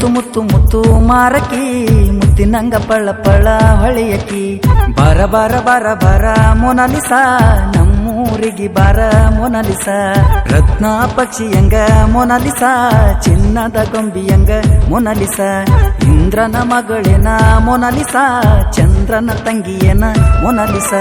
ಮುತ್ತು ಮುತ್ತು ಮಾರಕಿ, ಮುತ್ತಿನಂಗ ಪಳ ಪಳ ಹೊಳೆಯಕಿ. ಬರ ಬರ ಬರ ಬರ ಮೊನಲಿಸ, ನಮ್ಮೂರಿಗೆ ಬರ ಮೊನಲಿಸ. ರತ್ನ ಪಕ್ಷಿಯಂಗ ಮೊನಲಿಸ, ಚಿನ್ನದ ಗೊಂಬಿಯಂಗ ಮೊನಲಿಸ. ಇಂದ್ರನ ಮಗಳೇನ ಮೊನಲಿಸ, ಚಂದ್ರನ ತಂಗಿಯನ ಮೊನಲಿಸ.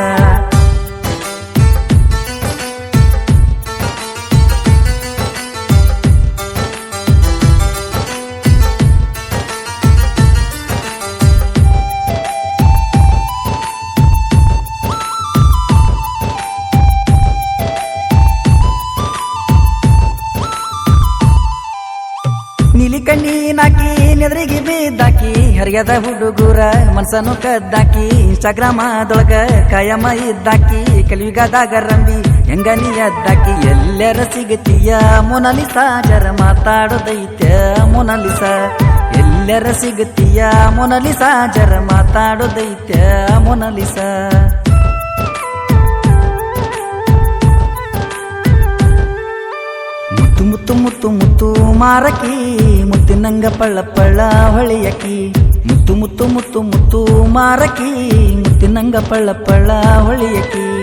ಕಣ್ಣೀನಾಕಿ ನೆದ್ರಿಗೆ ಬಿದ್ದಾಕಿ, ಹರಿಯದ ಹುಡುಗರ ಮನ್ಸನು ಕದ್ದಾಕಿ, ಇನ್ಸ್ಟಾಗ್ರಾಮದೊಳಗ ಕಾಯಮ ಇದ್ದಾಕಿ, ಕಲಿಯುಗದಾಗ ರಂಬಿ ಹೆಂಗ ನೀ ಎದ್ದಾಕಿ ಎಲ್ಲರ ಸಿಗತಿಯ ಮೊನಲಿಸ, ಜರ ಮಾತಾಡೋದೈತ್ಯ ಮೊನಲಿಸ. ಎಲ್ಲರ ಸಿಗತಿಯ ಮೊನಲಿಸ, ಜರ ಮಾತಾಡೋದೈತ್ಯ ಮೊನಲಿಸ. ಮುತ್ತು ಮುತ್ತು ಮುತ್ತು ಮಾರಕಿ, ಮುತ್ತಿನಂಗ ಪಳ್ಳ ಪಳ್ಳ ಹೊಳಿಯಕಿ. ಮುತ್ತು ಮುತ್ತು ಮುತ್ತು ಮುತ್ತು ಮಾರಕಿ, ಮುತ್ತಿನಂಗ ಪಳ್ಳ ಪಳ್ಳ ಹೊಳೆಯಕಿ.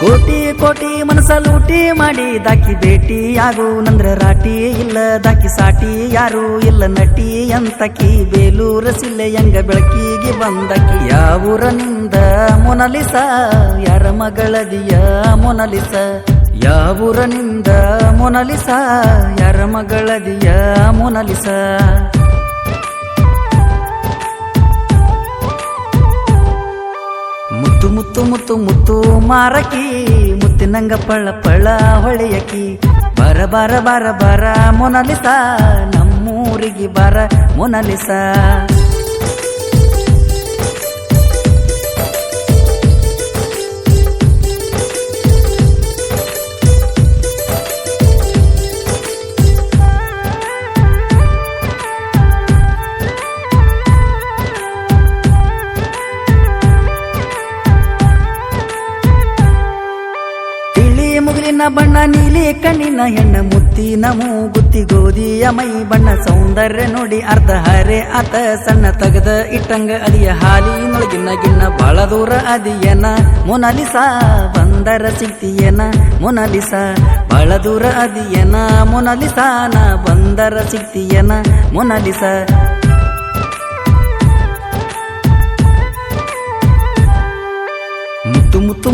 ಕೋಟಿ ಕೋಟಿ ಮನಸ ಲೂಟಿ ಮಾಡಿ ದಾಕಿ ಭೇಟಿ ಯಾರು ನಂದ್ರ ರಾಟಿ ಇಲ್ಲ, ದಾಕಿ ಸಾಟಿ ಯಾರು ಇಲ್ಲ ನಟಿ ಅಂತಕಿ ಬೇಲೂರ ಸಿಲ್ಲೆಯಂಗ ಬೆಳಕಿಗೆ ಬಂದಕಿ ಯಾವೂರನಿಂದ ಮೊನಲಿಸ, ಯಾರ ಮಗಳದಿಯ ಮೊನಲಿಸ. ಯಾವೂರನಿಂದ ಮೊನಲಿಸ, ಯಾರ ಮಗಳದಿಯ ಮೊನಲಿಸ. ಮುತ್ತು ಮುತ್ತು ಮುತ್ತು ಮಾರಕಿ, ಮುತ್ತಿನಂಗ ಪಳ್ಳ ಪಳ್ಳ ಹೊಳೆಯಕಿ. ಬರ ಬರ ಬರ ಬರ ಮೊನಲಿಸ, ನಮ್ಮೂರಿಗೆ ಬರ ಮೊನಲಿಸ. ಮುಗಿಲಿನ ಬಣ್ಣ ನೀಲಿ ಕಣ್ಣಿನ ಹೆಣ್ಣ ಮುತ್ತಿನ ಮೂಗುತ್ತಿ ಗೋಧಿಯ ಮೈ ಬಣ್ಣ ಸೌಂದರ್ಯ ನೋಡಿ ಅರ್ಧ ಹರೆ ಆತ ಸಣ್ಣ ತಗದ ಇಟ್ಟಂಗ ಅದಿಯ ಹಾಲಿನೊಳಗಿನ ಗಿಣ್ಣ ಬಹಳ ದೂರ ಅದಿಯನ? ಮೊನಲಿಸ ಬಂದರ ಸಿಗ್ತಿಯನ ಮೊನಲಿಸ ಬಹಳ ದೂರ ಅದಿಯನ? ನಾ ಬಂದರ ಸಿಗ್ತಿಯನ ಮೊನಲಿಸ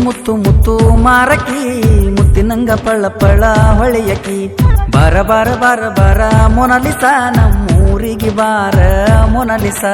ಮುತ್ತು ಮುತ್ತು ಮಾರಕಿ, ಮುತ್ತಿನಂಗ ಪಳ ಪಳ ಹೊಳೆಯಕಿ. ಬರ ಬರ ಬರ ಬರ ಮೊನಲಿಸ, ನಮ್ಮೂರಿಗೆ ಬಾರ ಮೊನಲಿಸ.